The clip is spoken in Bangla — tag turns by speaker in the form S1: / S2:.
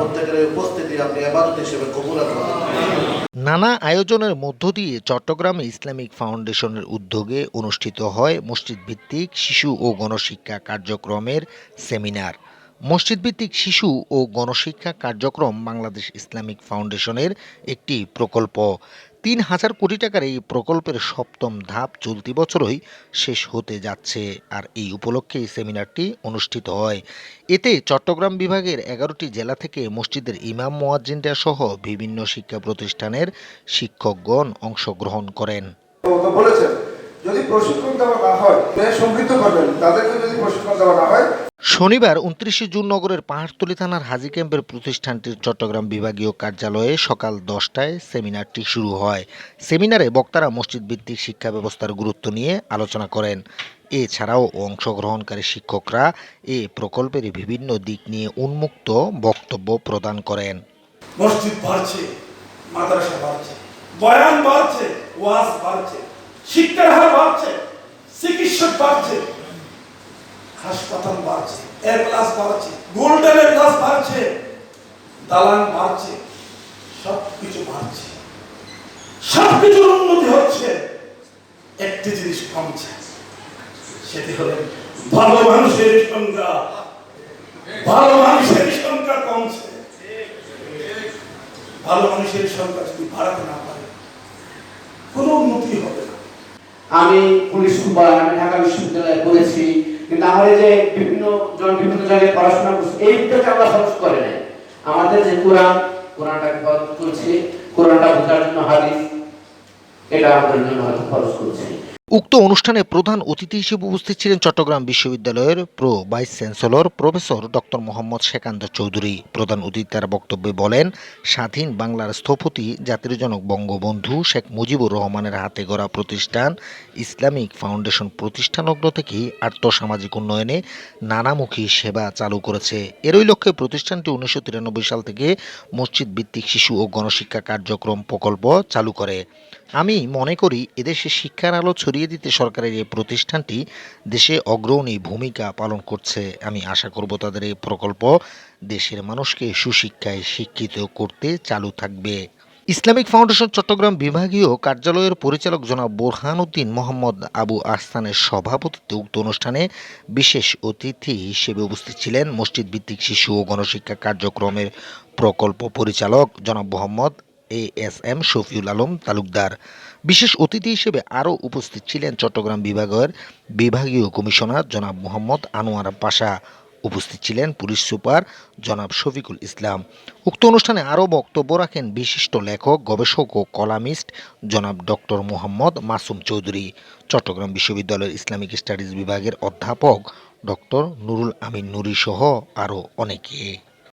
S1: প্রত্যেকের উপস্থিতি আপনি হিসেবে কবুল
S2: নানা আয়োজনের মধ্য দিয়ে চট্টগ্রামে ইসলামিক ফাউন্ডেশনের উদ্যোগে অনুষ্ঠিত হয় মসজিদ ভিত্তিক শিশু ও গণশিক্ষা কার্যক্রমের সেমিনার মসজিদভিত্তিক শিশু ও গণশিক্ষা কার্যক্রম বাংলাদেশ ইসলামিক ফাউন্ডেশনের একটি প্রকল্প তিন হাজার কোটি টাকার এই প্রকল্পের সপ্তম ধাপ চলতি বছরই শেষ হতে যাচ্ছে আর এই উপলক্ষে এই সেমিনারটি অনুষ্ঠিত হয় এতে চট্টগ্রাম বিভাগের এগারোটি জেলা থেকে মসজিদের ইমাম মোয়াজ্জিনরা সহ বিভিন্ন শিক্ষা প্রতিষ্ঠানের শিক্ষকগণ অংশগ্রহণ করেন
S3: বলেছেন যদি প্রশিক্ষণ দেওয়া না হয় সমৃদ্ধ করবেন তাদেরকে যদি প্রশিক্ষণ দেওয়া না হয়
S2: শনিবার উনত্রিশে জুন নগরের পাহাড়তলি থানার হাজি ক্যাম্পের প্রতিষ্ঠানটির চট্টগ্রাম বিভাগীয় কার্যালয়ে সকাল দশটায় সেমিনারটি শুরু হয় সেমিনারে বক্তারা মসজিদ ভিত্তিক শিক্ষা ব্যবস্থার গুরুত্ব নিয়ে আলোচনা করেন এছাড়াও অংশগ্রহণকারী শিক্ষকরা এ প্রকল্পের বিভিন্ন দিক নিয়ে উন্মুক্ত বক্তব্য প্রদান করেন
S4: মসজিদ বাড়ছে মাদ্রাসা বাড়ছে বয়ান বাড়ছে ওয়াজ বাড়ছে শিক্ষার হার বাড়ছে চিকিৎসক বাড়ছে হাসপাতাল বাড়ছে এর ক্লাস বাড়ছে গোল্ডেনের ক্লাস বাড়ছে দালান বাড়ছে সব কিছু বাড়ছে সব কিছুর উন্নতি হচ্ছে একটি জিনিস কমছে সেটি হলো ভালো মানুষের সংখ্যা ভালো মানুষের সংখ্যা কমছে ভালো মানুষের সংখ্যা যদি বাড়াতে না পারে কোনো উন্নতি হবে না
S5: আমি পুলিশ সুপার আমি ঢাকা বিশ্ববিদ্যালয়ে পড়েছি কিন্তু যে বিভিন্ন জন বিভিন্ন জায়গায় পড়াশোনা করছি এইটাকে আমরা খরচ করে নাই আমাদের যে কোরআন কোরআনটাকে খরচ করছি কোরআনটা বোঝার জন্য হাদিস এটা আমাদের জন্য হয়তো খরচ করছি
S2: উক্ত অনুষ্ঠানে প্রধান অতিথি হিসেবে উপস্থিত ছিলেন চট্টগ্রাম বিশ্ববিদ্যালয়ের pro vice chancellor professor doctor Mohammad Shekanta Chowdhury প্রধান অতিথি তার বক্তব্যে বলেন স্বাধীন বাংলার স্থপতি জাতির জনক বঙ্গবন্ধু শেখ মুজিবুর রহমানের হাতে গড়া প্রতিষ্ঠান ইসলামিক ফাউন্ডেশন অগ্র থেকেই আর্থসামাজিক উন্নয়নে নানামুখী সেবা চালু করেছে এরই লক্ষ্যে প্রতিষ্ঠানটি উনিশশো সাল থেকে মসজিদ ভিত্তিক শিশু ও গণশিক্ষা কার্যক্রম প্রকল্প চালু করে আমি মনে করি এদেশে শিক্ষার আলো ছড়িয়ে দিতে সরকারের এই প্রতিষ্ঠানটি দেশে অগ্রণী ভূমিকা পালন করছে আমি আশা করব তাদের এই প্রকল্প দেশের মানুষকে সুশিক্ষায় শিক্ষিত করতে চালু থাকবে ইসলামিক ফাউন্ডেশন চট্টগ্রাম বিভাগীয় কার্যালয়ের পরিচালক জনাব বোরহানুদ্দিন মোহাম্মদ আবু আস্তানের সভাপতিত্বে উক্ত অনুষ্ঠানে বিশেষ অতিথি হিসেবে উপস্থিত ছিলেন মসজিদ ভিত্তিক শিশু ও গণশিক্ষা কার্যক্রমের প্রকল্প পরিচালক জনাব Mohammad A S M Shafiul Alam Talukdar বিশেষ অতিথি হিসেবে আরও উপস্থিত ছিলেন চট্টগ্রাম বিভাগের বিভাগীয় কমিশনার জনাব মোহাম্মদ আনোয়ার পাশা উপস্থিত ছিলেন পুলিশ সুপার জনাব শফিকুল ইসলাম উক্ত অনুষ্ঠানে আরও বক্তব্য রাখেন বিশিষ্ট লেখক গবেষক ও কলামিস্ট জনাব ডক্টর মোহাম্মদ মাসুম চৌধুরী চট্টগ্রাম বিশ্ববিদ্যালয়ের ইসলামিক স্টাডিজ বিভাগের অধ্যাপক ডক্টর নুরুল আমিন নুরি সহ আরও অনেকে